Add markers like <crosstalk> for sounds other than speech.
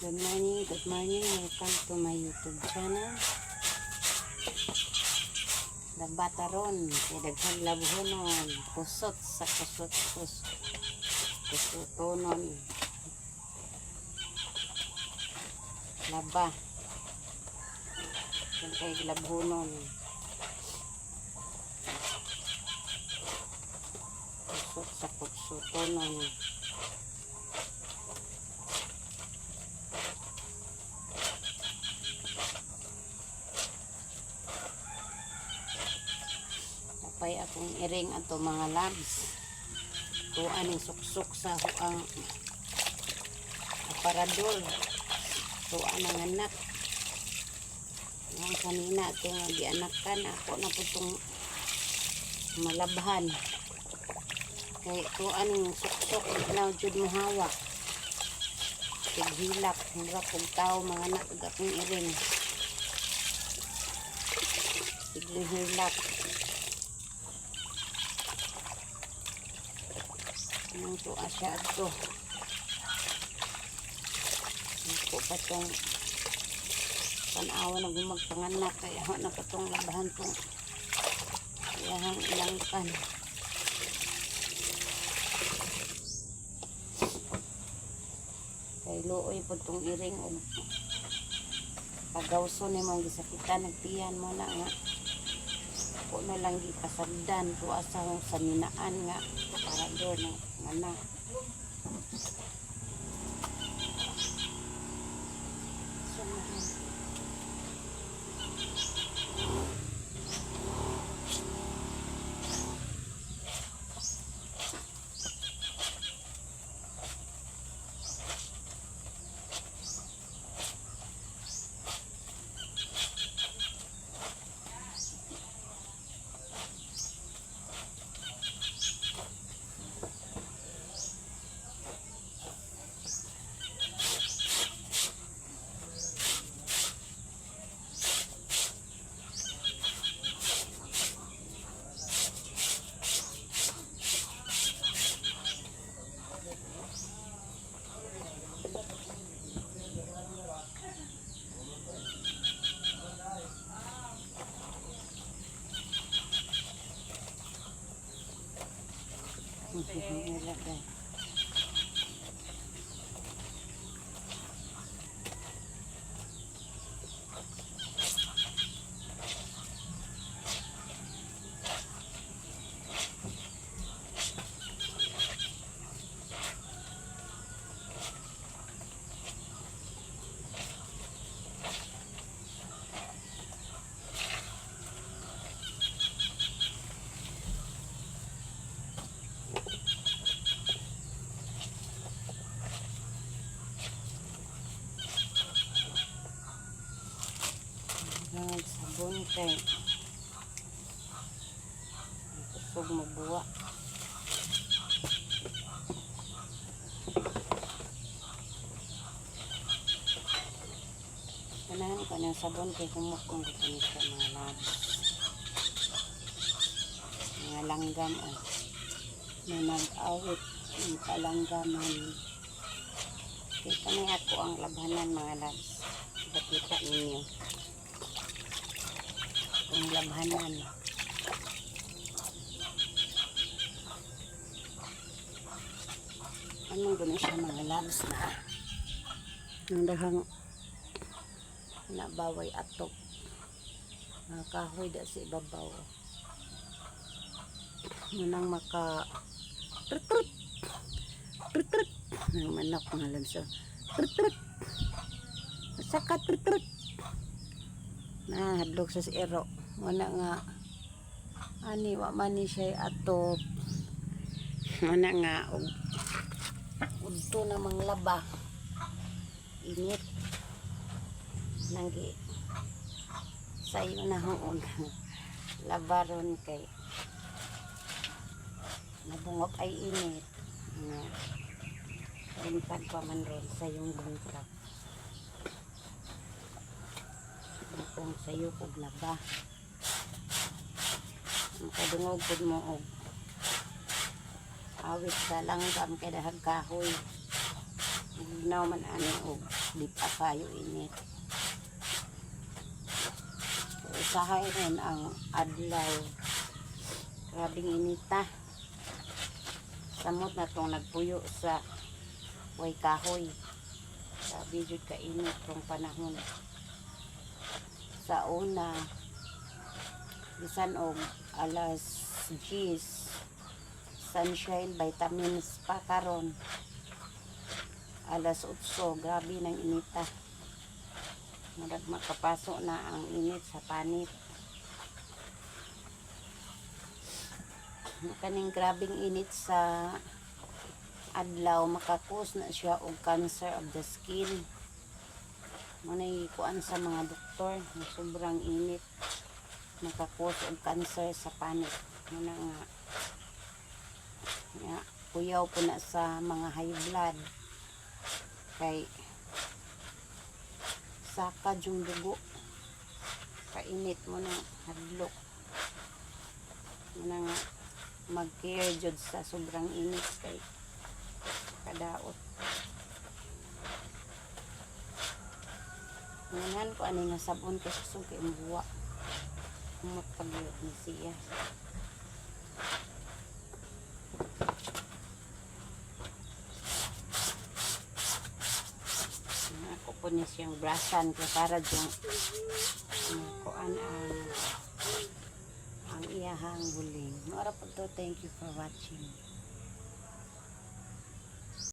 Good morning, good morning. Welcome to my YouTube channel. Nabataron, kay daghan labuhonon, kusot sa kusot kus kusutonon. Laba. Yan kay labuhonon. Kusot sa kusutonon. Tapay akong iring ato mga labs. Tuan ang suksok sa huang aparador. Tuan ang anak. Ang kanina ito nga gianakan ako na po itong malabhan. Kay tuan ang suksok na jud mo hawak. Tighilak, mura kong tao mga anak akong iring. Tighilak. Ang to asya to. Ako pa tong panawa na gumagpanganak kaya ako na pa tong labahan tong iyahang ilangkan. Kay looy po tong iring og pagawso ni mong gisakitan nagtiyan mo na nga ako na lang gipasagdan to asa sa minaan nga para doon ng mana. Samahan. Ang sabon kay kusog mabuwa. Kanahan ko sabon kay humok kong gusto sa mga labs. Mga langgam o. May mag-awit ng palanggaman. Kaya kami ako ang labanan mga labs. Bakita ninyo ang labhanan. Anong gano'n siya mga labs na? Ang dahang nabaway atok. Mga kahoy da sa ibabaw. Manang maka trut trut. Trut ang manok mga labs. Oh. trut trut. Saka trut trut. Na hadlok sa ero wala nga. Ani wa man ni siya atop. Wala nga og udto na manglaba init. Nanggi sayo na hong <laughs> labaron kay nabungok ay init. Nga. Buntag pa man ron sa yung buntag kung sayo kog laba ang kadungog pud mo og awit sa langgam kay dahag kahoy Now man ani og di pa kayo init. Usahay rin ang adlaw. Grabing inita. Samot na tong nagpuyo sa way kahoy. Sabi jud ka init tong panahon. Sa una, bisan og alas 10 sunshine vitamins pa karon? Alas 8 grabe ng inita Murag makapaso na ang init sa panit. Kaning grabing init sa adlaw makakos na siya og cancer of the skin. Manay kuan sa mga doktor sobrang init makakos og cancer sa panit muna nga. Nga kuyaw po na sa mga high blood. Kay sakad yung dugo. Kainit mo na hadlok muna nga. Mag-care jud sa sobrang init kay kadaot. Ngayon ko ani nga sabon ko sa kay buwa kumot pagyot ni siya ako po niya siyang brasan kaya para diyang uh, kuan ang ang iyahang buling. Mara po to, thank you for watching.